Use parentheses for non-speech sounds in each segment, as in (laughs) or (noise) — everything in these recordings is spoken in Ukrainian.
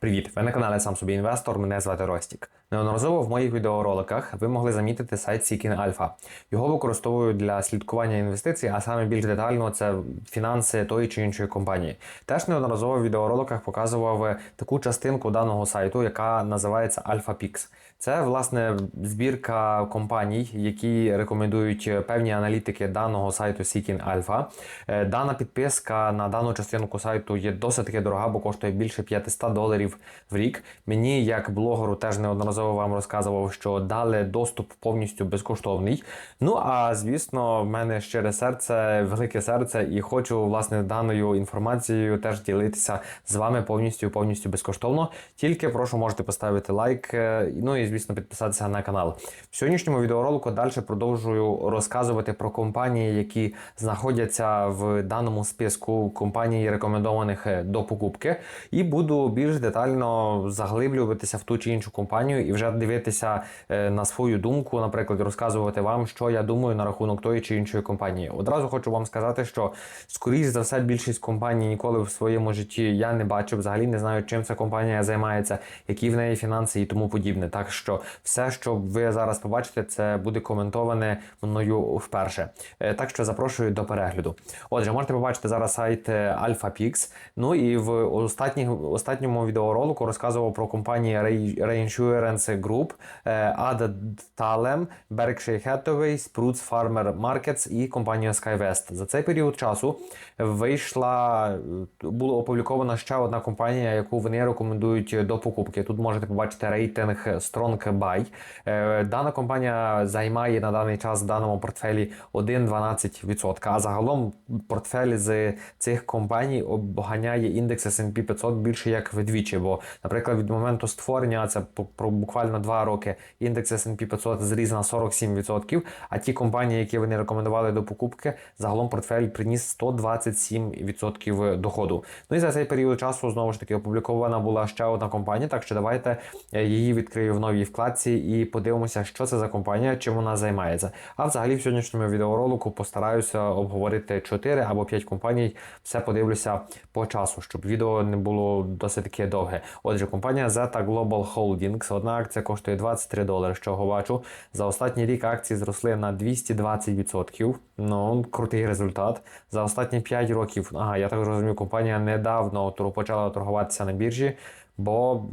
Привіт! Ви на каналі Сам собі інвестор. Мене звати Ростік. Неодноразово в моїх відеороликах ви могли замітити сайт Seeking Alpha. Його використовую для слідкування інвестицій, а саме більш детально це фінанси тої чи іншої компанії. Теж неодноразово в відеороликах показував таку частинку даного сайту, яка називається AlphaPix. Це власне збірка компаній, які рекомендують певні аналітики даного сайту Seeking Alpha. Е, Дана підписка на дану частинку сайту є досить таки дорога, бо коштує більше 500 доларів в рік. Мені, як блогеру, теж неодноразово вам розказував, що дали доступ повністю безкоштовний. Ну а звісно, в мене щире серце, велике серце, і хочу власне даною інформацією теж ділитися з вами повністю повністю безкоштовно. Тільки прошу можете поставити лайк. е, Ну і звісно, підписатися на канал. В сьогоднішньому відеоролику далі продовжую розказувати про компанії, які знаходяться в даному списку компаній, рекомендованих е, до покупки, і буду більш детально заглиблюватися в ту чи іншу компанію і вже дивитися е, на свою думку, наприклад, розказувати вам, що я думаю на рахунок тої чи іншої компанії. Одразу хочу вам сказати, що скоріш за все більшість компаній ніколи в своєму житті я не бачив, взагалі не знаю, чим ця компанія займається, які в неї фінанси і тому подібне. Так що все, що ви зараз побачите, це буде коментоване мною вперше. Е, Так що запрошую до перегляду. Отже, можете побачити зараз сайт е, AlphaPix. Ну і в останніх, останньому відеоролику розказував про компанії Re- Reinsurance Group, е, Ada Talem, Berkshire Hathaway, Spruce Farmer Markets і компанія SkyWest. За цей період часу вийшла, була опублікована ще одна компанія, яку вони рекомендують до покупки. Тут можете побачити рейтинг Strong Buy. Е, Дана компанія займає на даний час в даному портфелі 1,12%. А загалом портфель з цих компаній обганяє індекс S&P 500 більше як вдвічі. Бо, наприклад, від моменту створення, це про буквально 2 роки, індекс S&P 500 зріс на 47%, а ті компанії, які вони рекомендували до покупки, загалом портфель приніс 127% доходу. Ну і за цей період часу знову ж таки опублікована була ще одна компанія. Так що давайте е, її відкрию в новій вкладці і подивимося, що це за компанія, чим вона займається. А взагалі в сьогоднішньому відеоролику постараюся обговорити 4 або 5 компаній. Все подивлюся по часу, щоб відео не було досить таке довге. Отже, компанія Zeta Global Holdings. Одна акція коштує 23 долари, чого бачу. За останній рік акції зросли на 220%. Ну, крутий результат. За останні 5 років, ага, я так розумію, компанія недавно почала торгуватися на біржі. Бо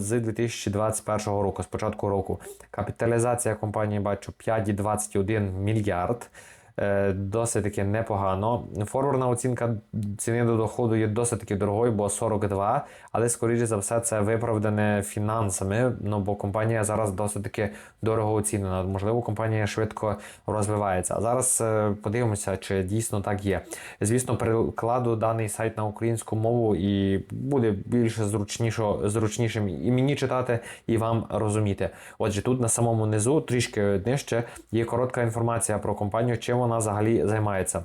з 2021 року, з початку року, капіталізація компанії бачу 5,21 мільярд. Е, Досить таки непогано. Форвардна оцінка ціни до доходу є досить таки дорогою, бо 42, але скоріше за все це виправдане фінансами. Ну бо компанія зараз досить таки дорого оцінена. Можливо, компанія швидко розвивається. А зараз е, подивимося, чи дійсно так є. Звісно, перекладу даний сайт на українську мову і буде більше зручніше, зручнішим і мені читати, і вам розуміти. Отже, тут на самому низу, трішки нижче, є коротка інформація про компанію, чим вона взагалі займається.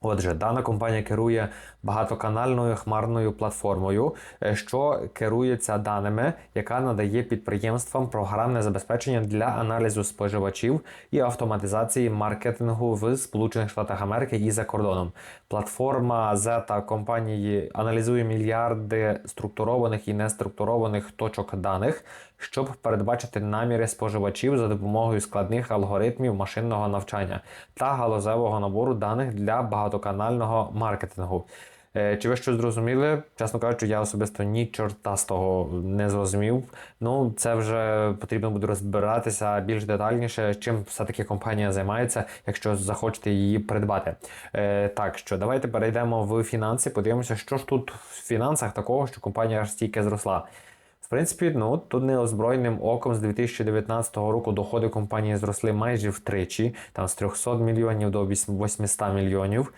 Отже, дана компанія керує багатоканальною хмарною платформою, е, що керується даними, яка надає підприємствам програмне забезпечення для аналізу споживачів і автоматизації маркетингу в Сполучених Штатах Америки і за кордоном. Платформа Zeta компанії аналізує мільярди структурованих і неструктурованих точок даних, щоб передбачити наміри споживачів за допомогою складних алгоритмів машинного навчання та галузевого набору даних для багатоканального маркетингу. Е, Чи ви щось зрозуміли? Чесно кажучи, я особисто ні чорта з того не зрозумів. Ну, це вже потрібно буде розбиратися більш детальніше, чим все-таки компанія займається, якщо захочете її придбати. Е, так що давайте перейдемо в фінанси, подивимося, що ж тут в фінансах такого, що компанія аж стільки зросла. В принципі, ну тут неозброєним оком з 2019 року доходи компанії зросли майже втричі, там з 300 мільйонів до 800 мільйонів.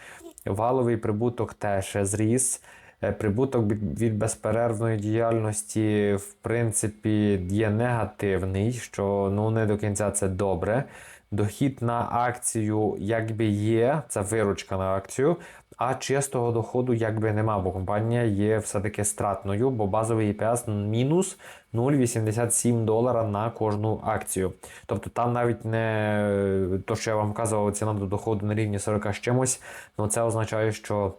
Валовий прибуток теж зріс. Е, Прибуток від від безперервної діяльності, в принципі, є негативний, що ну не до кінця це добре. Дохід на акцію якби є, це виручка на акцію, а чистого доходу якби нема, бо компанія є все-таки стратною, бо базовий EPS мінус 0,87 долара на кожну акцію. Тобто там навіть не то, що я вам казував, ціна до доходу на рівні 40 з чимось, ну це означає, що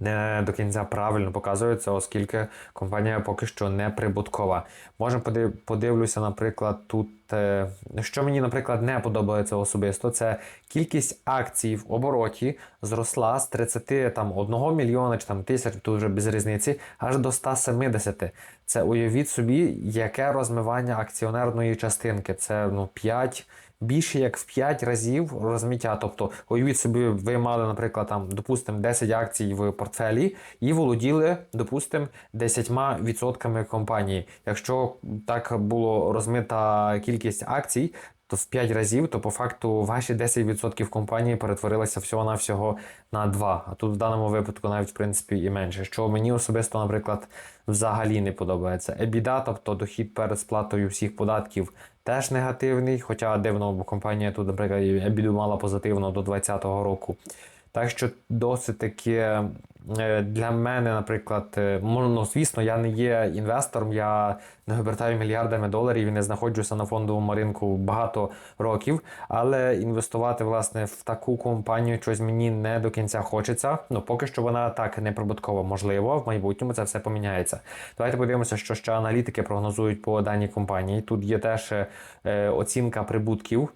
не до кінця правильно показується, оскільки компанія поки що не прибуткова. Може, подив- подивлюся, наприклад, тут. Е, Що мені, наприклад, не подобається особисто, це кількість акцій в обороті зросла з 31 мільйона чи там тисяч, тут вже без різниці, аж до 170. Це уявіть собі, яке розмивання акціонерної частинки. Це ну 5, більше як в 5 разів розмиття. Тобто, уявіть собі, ви мали, наприклад, там, допустимо, 10 акцій в портфелі і володіли, допустимо, 10% компанії. Якщо так було розмита кількість акцій, то в 5 разів, то по факту ваші 10% компанії перетворилися всього-навсього на 2. А тут в даному випадку навіть в принципі і менше. Що мені особисто, наприклад, взагалі не подобається. EBITDA, тобто дохід перед сплатою всіх податків, теж негативний. Хоча дивно, бо компанія тут, наприклад, EBITDA мала позитивно до 2020 року. Так що досить таки е, для мене, наприклад, е, ну, звісно, я не є інвестором, я не обертаю мільярдами доларів і не знаходжуся на фондовому ринку багато років. Але інвестувати власне в таку компанію щось мені не до кінця хочеться. Ну поки що вона так не прибуткова. Можливо, в майбутньому це все поміняється. Давайте подивимося, що ще аналітики прогнозують по даній компанії. Тут є теж е, оцінка прибутків.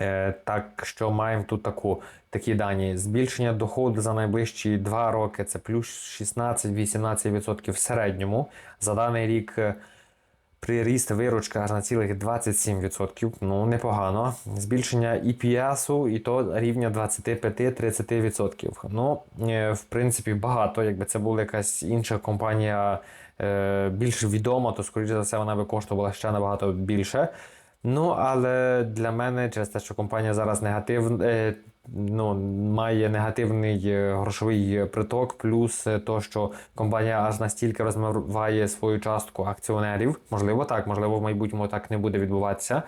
Е, Так що маємо тут таку, такі дані. Збільшення доходу за найближчі 2 роки це плюс 16-18% в середньому. За даний рік е, приріст виручка аж на цілих 27%. Ну, непогано. Збільшення EPS і то рівня 25-30%. Ну, е, в принципі, багато. Якби це була якась інша компанія більш відома, то, скоріше за все, вона би коштувала ще набагато більше. Ну, але для мене через те, що компанія зараз негатив, е, ну, має негативний е, грошовий приток, плюс е, то, що компанія аж настільки розмиває свою частку акціонерів. Можливо, так, можливо, в майбутньому так не буде відбуватися.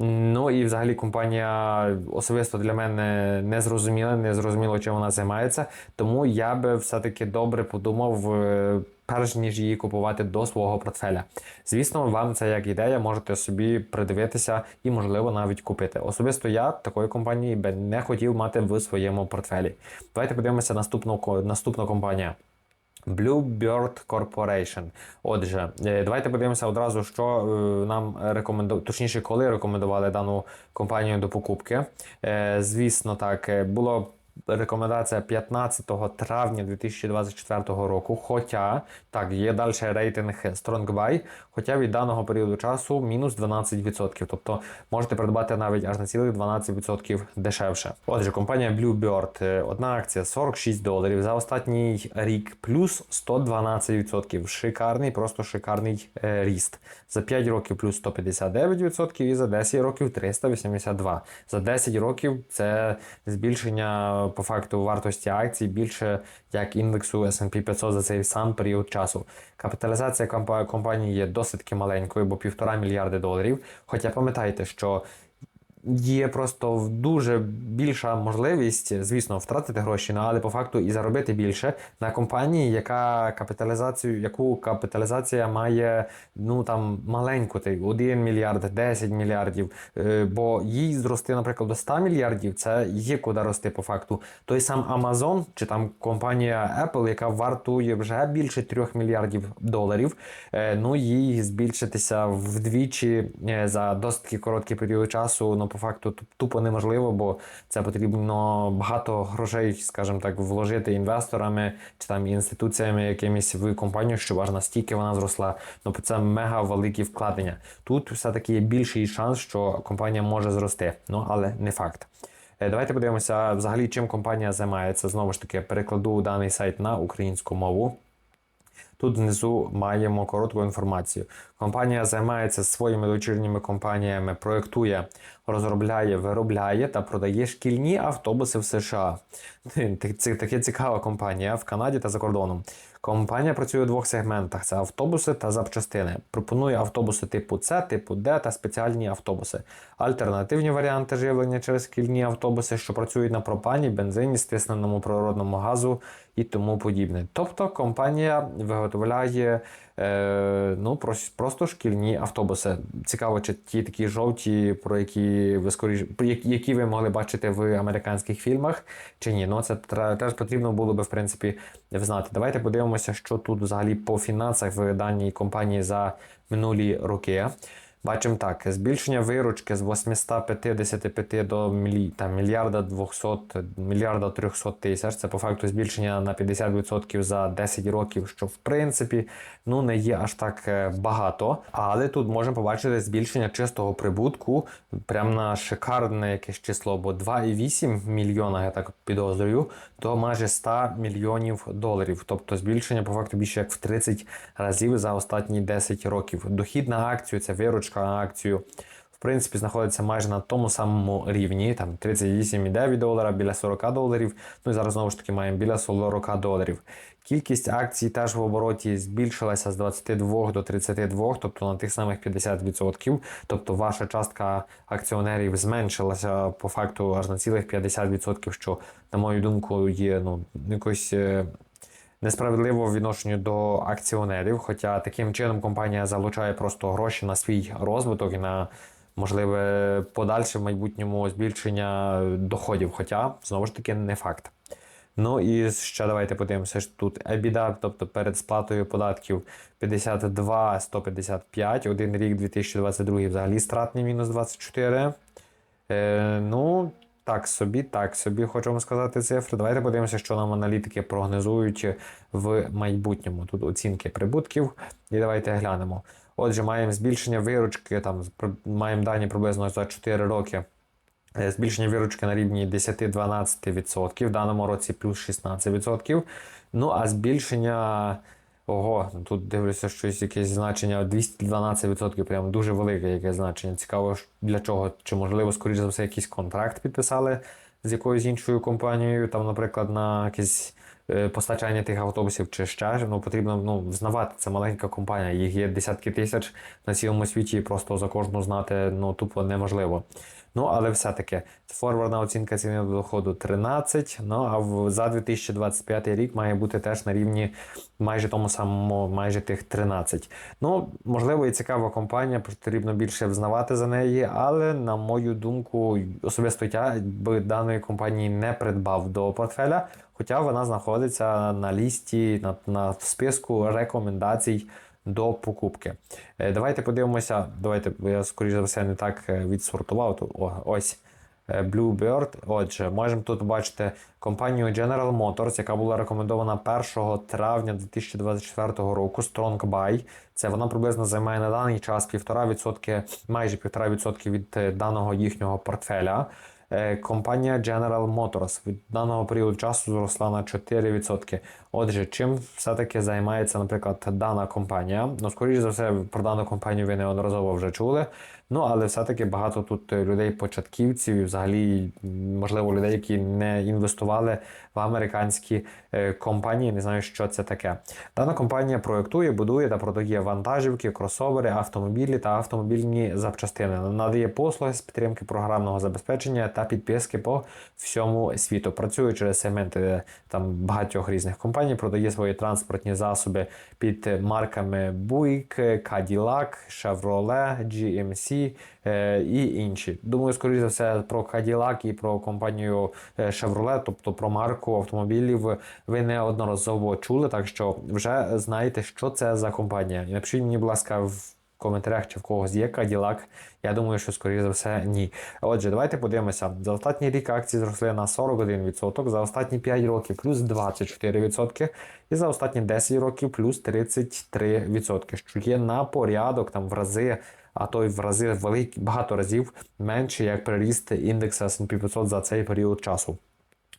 Ну і взагалі компанія особисто для мене не зрозуміла, не зрозуміло, чим вона займається. Тому я би все-таки добре подумав, е, перш ніж її купувати до свого портфеля. Звісно, вам це як ідея, можете собі придивитися і, можливо, навіть купити. Особисто я такої компанії би не хотів мати в своєму портфелі. Давайте подивимося наступну, ко- наступна компанія. Bluebird Corporation. Отже, е, давайте подивимося одразу, що е, нам рекомендували, точніше, коли рекомендували дану компанію до покупки. Е, Звісно, так, було рекомендація 15 травня 2024 року. Хоча так, є далі рейтинг Strong Buy, хоча від даного періоду часу мінус 12%. Тобто можете придбати навіть аж на цілих 12% дешевше. Отже, компанія Bluebird, е, одна акція 46 доларів за останній рік, плюс 112%. Шикарний, просто шикарний е, ріст. За 5 років плюс 159% і за 10 років 382. За 10 років це збільшення по факту вартості акцій більше як індексу S&P 500 за цей сам період часу. Капіталізація компанії є досить таки маленькою, бо півтора мільярди доларів. Хоча пам'ятайте, що Є просто дуже більша можливість, звісно, втратити гроші, ну, але по факту і заробити більше на компанії, яка капіталізацію, яку капіталізація має ну там маленьку, ти 1 мільярд, 10 мільярдів. Е, Бо їй зрости, наприклад, до 100 мільярдів, це є куди рости по факту. Той сам Amazon чи там компанія Apple, яка вартує вже більше 3 мільярдів доларів. е, Ну їй збільшитися вдвічі е, за досить короткий період часу. Ну по факту тупо неможливо, бо це потрібно багато грошей, скажімо так, вложити інвесторами чи там інституціями якимись в компанію, щоб аж настільки вона зросла. Ну це мега великі вкладення. Тут все-таки є більший шанс, що компанія може зрости, ну але не факт. Е, Давайте подивимося взагалі, чим компанія займається. Знову ж таки, перекладу даний сайт на українську мову. Тут внизу маємо коротку інформацію. Компанія займається своїми дочірніми компаніями, проєктує, розробляє, виробляє та продає шкільні автобуси в США. (laughs) Це таке цікава компанія в Канаді та за кордоном. Компанія працює у двох сегментах: це автобуси та запчастини. Пропонує автобуси типу С, типу Д та спеціальні автобуси. Альтернативні варіанти живлення через шкільні автобуси, що працюють на пропані, бензині, стисненому природному газу і тому подібне. Тобто компанія виготовляє е, ну, прос- просто шкільні автобуси. Цікаво, чи ті такі жовті, про які ви скоріш, які- ви могли бачити в американських фільмах, чи ні. Ну це теж потрібно було би в принципі знати. Давайте подивимося, що тут взагалі по фінансах в даній компанії за минулі роки. Бачимо так, збільшення виручки з 855 до мільярда 200, мільярда 300 тисяч. Це по факту збільшення на 50% за 10 років, що в принципі ну, не є аж так е, багато. Але тут можемо побачити збільшення чистого прибутку прямо на шикарне якесь число, бо 2,8 мільйона, я так підозрюю, до майже 100 мільйонів доларів. Тобто збільшення по факту більше як в 30 разів за останні 10 років. Дохід на акцію, це виручка акцію. В принципі, знаходиться майже на тому самому рівні, там 38,9 долара, біля 40 доларів. Ну і зараз знову ж таки маємо біля 40 доларів. Кількість акцій теж в обороті збільшилася з 22 до 32, тобто на тих самих 50%. Тобто ваша частка акціонерів зменшилася по факту аж на цілих 50%, що, на мою думку, є ну, якось. Несправедливо в відношенню до акціонерів, хоча таким чином компанія залучає просто гроші на свій розвиток і на можливе подальше в майбутньому збільшення доходів. Хоча знову ж таки не факт. Ну і ще давайте подивимося що тут. EBITDA, тобто перед сплатою податків 52 155, один рік 2022 взагалі стратний мінус 24. Е, ну, так собі, так собі, хочу вам сказати цифри. Давайте подивимося, що нам аналітики прогнозують в майбутньому. Тут оцінки прибутків. І давайте глянемо. Отже, маємо збільшення виручки, там маємо дані приблизно за 4 роки. Е, Збільшення виручки на рівні 10-12%, в даному році плюс 16%. Ну а збільшення. Ого, тут дивлюся щось якесь значення 212%, прям дуже велике яке значення. Цікаво, для чого? Чи можливо, скоріш за все, якийсь контракт підписали з якоюсь іншою компанією, там, наприклад, на якесь е, постачання тих автобусів чи ще ну, потрібно ну, взнавати. Це маленька компанія, їх є десятки тисяч на цілому світі, і просто за кожну знати ну, тупо неможливо. Ну, але все-таки форвардна оцінка ціни до доходу 13. Ну а в, за 2025 рік має бути теж на рівні майже тому самому, майже тих 13. Ну, можливо, і цікава компанія, потрібно більше взнавати за неї, але на мою думку, особисто я би даної компанії не придбав до портфеля, хоча вона знаходиться на лісті, на, на в списку рекомендацій до покупки. Е, Давайте подивимося. Давайте, я скоріш за все не так е, відсортував. Ось е, Bluebird. Отже, можемо тут побачити компанію General Motors, яка була рекомендована 1 травня 2024 року. Strong Buy. Це вона приблизно займає на даний час 1,5%, майже 1,5% від даного їхнього портфеля. Е, Компанія General Motors від даного періоду часу зросла на 4%. Отже, чим все-таки займається, наприклад, дана компанія? Ну, скоріш за все, про дану компанію ви неодноразово вже чули. Ну, але все-таки багато тут е, людей-початківців і взагалі, можливо, людей, які не інвестували в американські е, компанії. Не знаю, що це таке. Дана компанія проєктує, будує та продає вантажівки, кросовери, автомобілі та автомобільні запчастини. Надає послуги з підтримки програмного забезпечення та підписки по всьому світу. Працює через сегменти там багатьох різних компаній, продає свої транспортні засоби під марками Buick, Cadillac, Chevrolet, GMC е, і інші. Думаю, скоріше за все, про Cadillac і про компанію е, Chevrolet, тобто про марку автомобілів, ви неодноразово чули, так що вже знаєте, що це за компанія. Напишіть мені, будь ласка, в коментарях, чи в когось є Cadillac. Я думаю, що скоріше за все ні. Отже, давайте подивимося. За останній рік акції зросли на 41%, за останні 5 років плюс 24%, і за останні 10 років плюс 33%, що є на порядок там в рази, а то й в рази великі багато разів менше, як приріст індексу S&P 500 за цей період часу.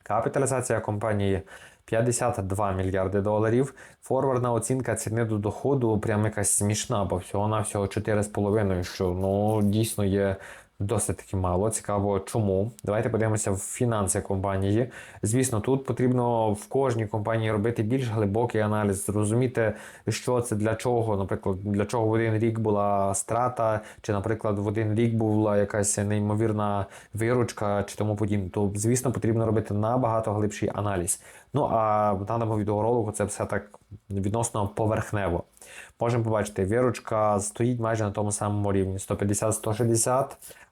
Капіталізація компанії 52 мільярди доларів. Форвардна оцінка ціни до доходу прям якась смішна, бо всього на всього 4,5, що ну дійсно є досить таки мало. Цікаво, чому. Давайте подивимося в фінанси компанії. Звісно, тут потрібно в кожній компанії робити більш глибокий аналіз, зрозуміти, що це для чого. Наприклад, для чого в один рік була страта, чи, наприклад, в один рік була якась неймовірна виручка чи тому подібне. То, звісно, потрібно робити набагато глибший аналіз. Ну а в даному відеоролику це все так відносно поверхнево. Можемо побачити, вірочка стоїть майже на тому самому рівні: 150-160.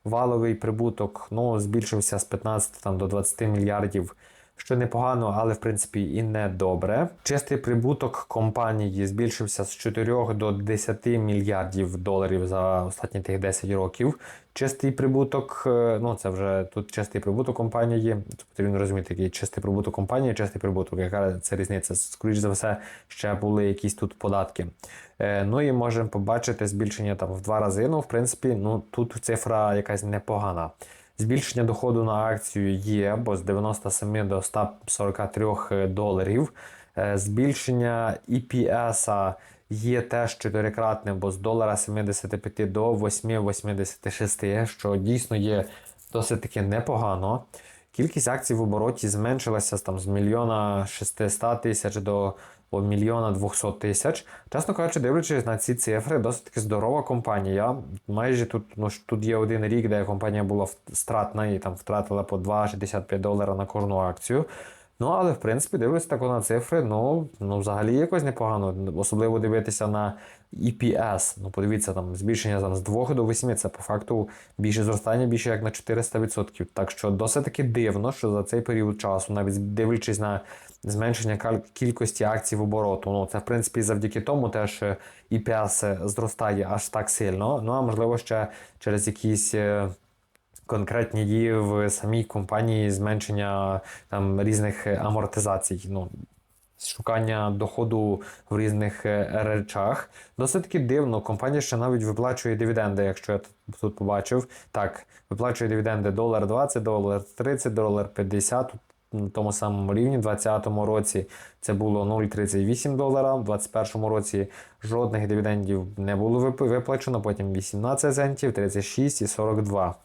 Валовий прибуток ну, збільшився з 15 там, до 20 мільярдів що непогано, але в принципі і не добре. Чистий прибуток компанії збільшився з 4 до 10 мільярдів доларів за останні тих 10 років. Чистий прибуток, е, ну це вже тут чистий прибуток компанії. Це потрібно розуміти, який чистий прибуток компанії, чистий прибуток, яка це різниця? Скоріше за все, ще були якісь тут податки. Е, Ну і можемо побачити збільшення там в два рази. Ну, в принципі, ну тут цифра якась непогана. Збільшення доходу на акцію є, бо з 97 до 143 доларів. Е, Збільшення EPS є теж чотирикратним, бо з долара 75 до 8,86, що дійсно є досить таки непогано. Кількість акцій в обороті зменшилася там, з мільйона 600 тисяч до по мільйона 200 тисяч. Чесно кажучи, дивлячись на ці цифри, досить таки здорова компанія. Майже тут ну, тут є один рік, де компанія була стратна і там втратила по 2,65 долара на кожну акцію. Ну, але в принципі, дивлюся так на цифри, ну, ну взагалі якось непогано. Особливо дивитися на EPS. Ну, подивіться, там збільшення там, з 2 до 8, це по факту більше зростання, більше як на 400%. Так що досить таки дивно, що за цей період часу, навіть дивлячись на зменшення кількості акцій в обороту, ну це в принципі завдяки тому теж EPS зростає аж так сильно. Ну а можливо ще через якісь. Е, Конкретні дії в самій компанії зменшення там різних амортизацій. Ну, Шукання доходу в різних е, речах. Досить таки дивно. Компанія ще навіть виплачує дивіденди, якщо я тут побачив. Так, виплачує дивіденди долар 20, долар 30, долар 50. На тому самому рівні, У 2020 році це було 0,38 долара, в 2021 році жодних дивідендів не було виплачено, потім 18 центів, 36 і 42.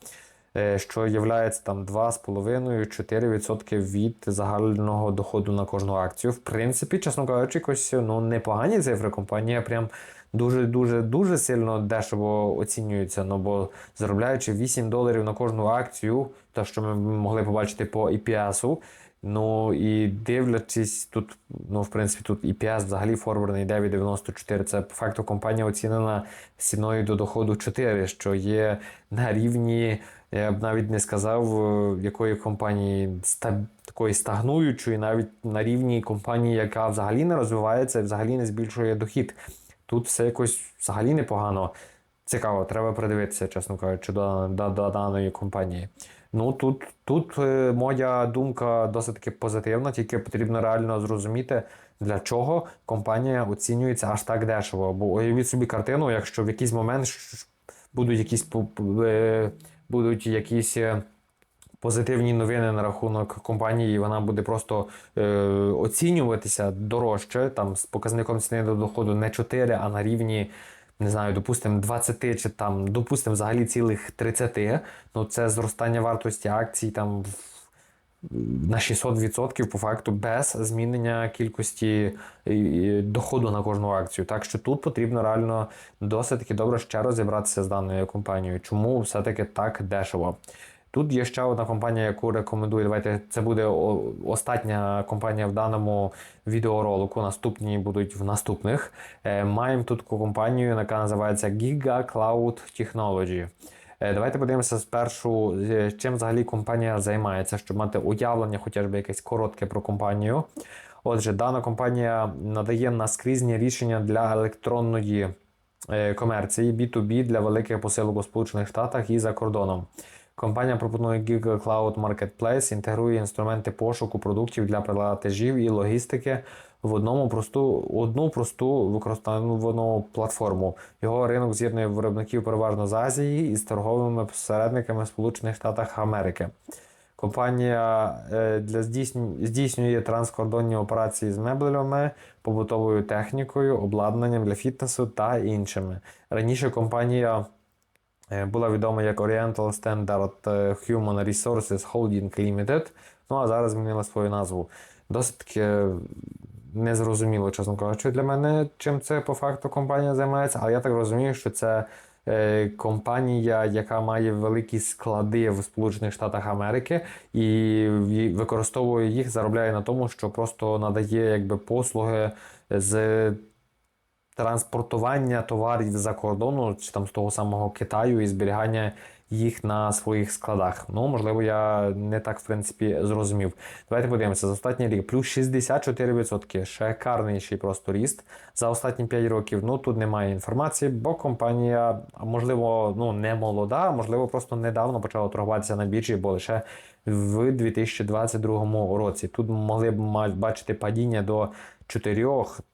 Е, що є там 2,5-4% від загального доходу на кожну акцію. В принципі, чесно кажучи, якось ну, непогані цифри. Компанія прям дуже-дуже дуже сильно дешево оцінюється. Ну бо заробляючи 8 доларів на кожну акцію, те, що ми могли побачити по EPS, Ну і дивлячись, тут, ну, в принципі, тут EPS взагалі форвардний 9,94. Це по факту компанія оцінена ціною до доходу 4, що є на рівні я б навіть не сказав, е, якої компанії такої стагнуючої, навіть на рівні компанії, яка взагалі не розвивається взагалі не збільшує дохід. Тут все якось взагалі непогано. Цікаво, треба придивитися, чесно кажучи, до, до, до даної компанії. Ну тут тут е, моя думка досить таки позитивна, тільки потрібно реально зрозуміти, для чого компанія оцінюється аж так дешево. Бо уявіть собі картину, якщо в якийсь момент будуть якісь е, будуть якісь е, позитивні новини на рахунок компанії, і вона буде просто е, оцінюватися дорожче, там з показником ціни до доходу не 4, а на рівні. Не знаю, допустимо, 20 чи там, допустимо, взагалі цілих 30, ну це зростання вартості акцій там на 600% по факту без змінення кількості доходу на кожну акцію. Так що тут потрібно реально досить добре ще розібратися з даною компанією. Чому все-таки так дешево? Тут є ще одна компанія, яку рекомендую. Давайте це буде остання компанія в даному відеоролику. Наступні будуть в наступних. Е, маємо тут компанію, яка називається Giga Cloud Technology. Е, давайте подивимося спершу, чим взагалі компанія займається, щоб мати уявлення, хоча б якесь коротке про компанію. Отже, дана компанія надає наскрізні рішення для електронної е, комерції B2B для великих посилок у Сполучених Штатах і за кордоном. Компанія пропонує Google Cloud Marketplace, інтегрує інструменти пошуку продуктів для платежів і логістики в одному просту, одну просту використану платформу. Його ринок з'єднує виробників переважно з Азії із торговими посередниками Сполучених Штатах Америки. Компанія е, для здійснює транскордонні операції з меблями, побутовою технікою, обладнанням для фітнесу та іншими. Раніше компанія була відома як Oriental Standard Human Resources Holding Limited, ну а зараз змінила свою назву. Досить таки не чесно кажучи, для мене, чим це по факту компанія займається, але я так розумію, що це е, компанія, яка має великі склади в Сполучених Штатах Америки і використовує їх, заробляє на тому, що просто надає якби послуги з транспортування товарів за кордону, чи там з того самого Китаю і зберігання їх на своїх складах. Ну, можливо, я не так, в принципі, зрозумів. Давайте подивимося, за останній рік плюс 64%. Шикарніший просто ріст за останні 5 років. Ну тут немає інформації, бо компанія, можливо, ну не молода, можливо, просто недавно почала торгуватися на біржі, бо лише в 2022 році. Тут могли б бачити падіння до 4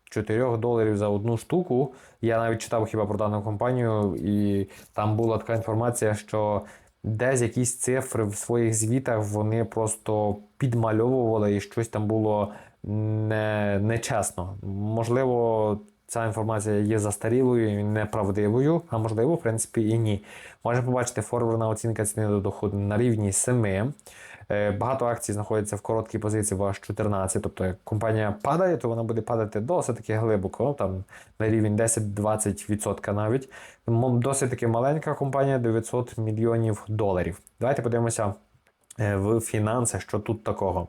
4 доларів за одну штуку. Я навіть читав хіба про дану компанію, і там була така інформація, що десь якісь цифри в своїх звітах вони просто підмальовували і щось там було не, нечесно. Можливо, ця інформація є застарілою і неправдивою, а можливо, в принципі, і ні. Можемо побачити форвардна оцінка ціни до доходу на рівні 7. Е, Багато акцій знаходяться в короткій позиції в аж 14. Тобто, як компанія падає, то вона буде падати досить таки глибоко, там на рівень 10-20% навіть. Досить таки маленька компанія 900 мільйонів доларів. Давайте подивимося е, в фінанси, що тут такого.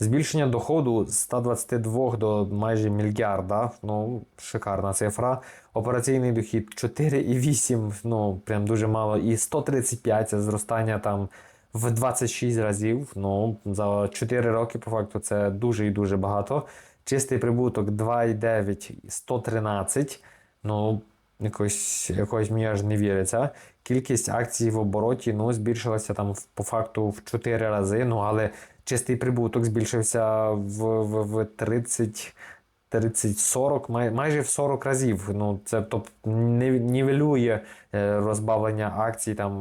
Збільшення доходу з 122 до майже мільярда. Ну, шикарна цифра. Операційний дохід 4,8, ну прям дуже мало. І 135 це зростання там в 26 разів. Ну, за 4 роки, по факту, це дуже і дуже багато. Чистий прибуток 2,9, 113. Ну, якось, якось мені аж не віриться. Кількість акцій в обороті ну, збільшилася там по факту в 4 рази. Ну, але чистий прибуток збільшився в, в, в 30. 30-40, май, майже в 40 разів. Ну, це тобто нівелює е, розбавлення акцій там,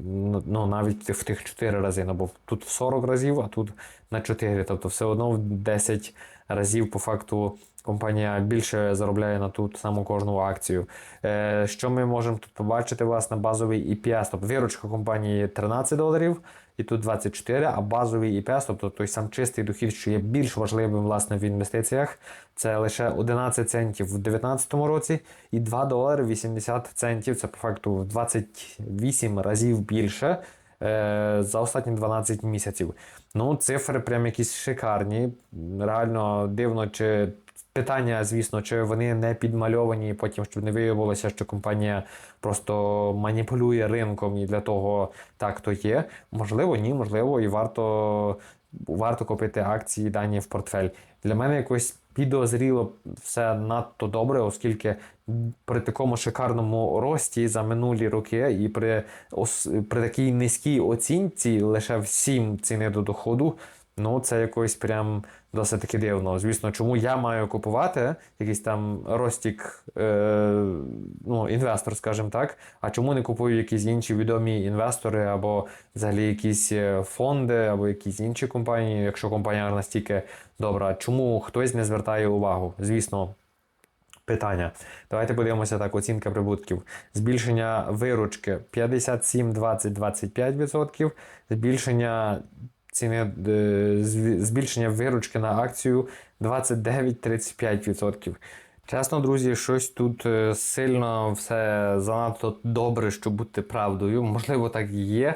ну, ну, навіть в тих 4 рази. Ну, бо тут в 40 разів, а тут на 4. Тобто все одно в 10 разів по факту компанія більше заробляє на ту саму кожну акцію. Е, що ми можемо тут побачити? Власне, базовий EPS, тобто виручка компанії 13 доларів. І тут 24, а базовий EPS, тобто той сам чистий дохід, що є більш важливим власне в інвестиціях, це лише 11 центів в 2019 році і 2 долари 80 центів. Це по факту в 28 разів більше е, за останні 12 місяців. Ну, цифри прям якісь шикарні. Реально дивно, чи питання, звісно, чи вони не підмальовані, потім щоб не виявилося, що компанія просто маніпулює ринком і для того так то є. Можливо, ні, можливо, і варто, варто купити акції дані в портфель. Для мене якось підозріло все надто добре, оскільки при такому шикарному рості за минулі роки і при, при такій низькій оцінці лише в 7 ціни до доходу. Ну, це якось прям досить таки дивно. Звісно, чому я маю купувати якийсь там ростік, е, ну, інвестор, скажімо так, а чому не купую якісь інші відомі інвестори, або взагалі якісь е, фонди, або якісь інші компанії, якщо компанія настільки добра, чому хтось не звертає увагу? Звісно, Питання. Давайте подивимося так: оцінка прибутків. Збільшення виручки 57, 20, 25%. Збільшення ціни, е, збільшення виручки на акцію 29-35%. Чесно, друзі, щось тут е, сильно все занадто добре, щоб бути правдою. Можливо, так і є.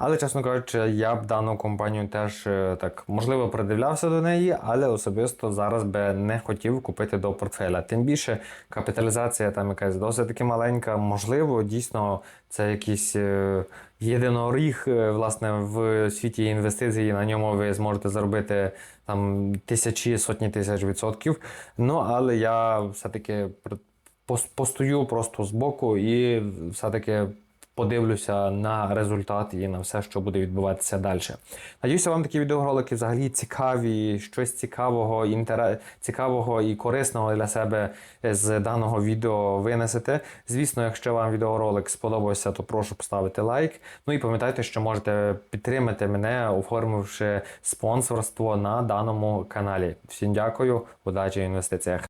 Але, чесно кажучи, я б дану компанію теж е, так можливо придивлявся до неї, але особисто зараз би не хотів купити до портфеля. Тим більше капіталізація там якась досить таки маленька. Можливо, дійсно це якийсь е, єдиноріг е, власне в світі інвестицій. На ньому ви зможете заробити там тисячі, сотні тисяч відсотків. Ну але я все-таки постою просто збоку і все-таки подивлюся на результат і на все, що буде відбуватися далі. Надіюся, вам такі відеоролики взагалі цікаві, щось цікавого, інтера... цікавого і корисного для себе з даного відео винесете. Звісно, якщо вам відеоролик сподобався, то прошу поставити лайк. Ну і пам'ятайте, що можете підтримати мене, оформивши спонсорство на даному каналі. Всім дякую, удачі в інвестиціях.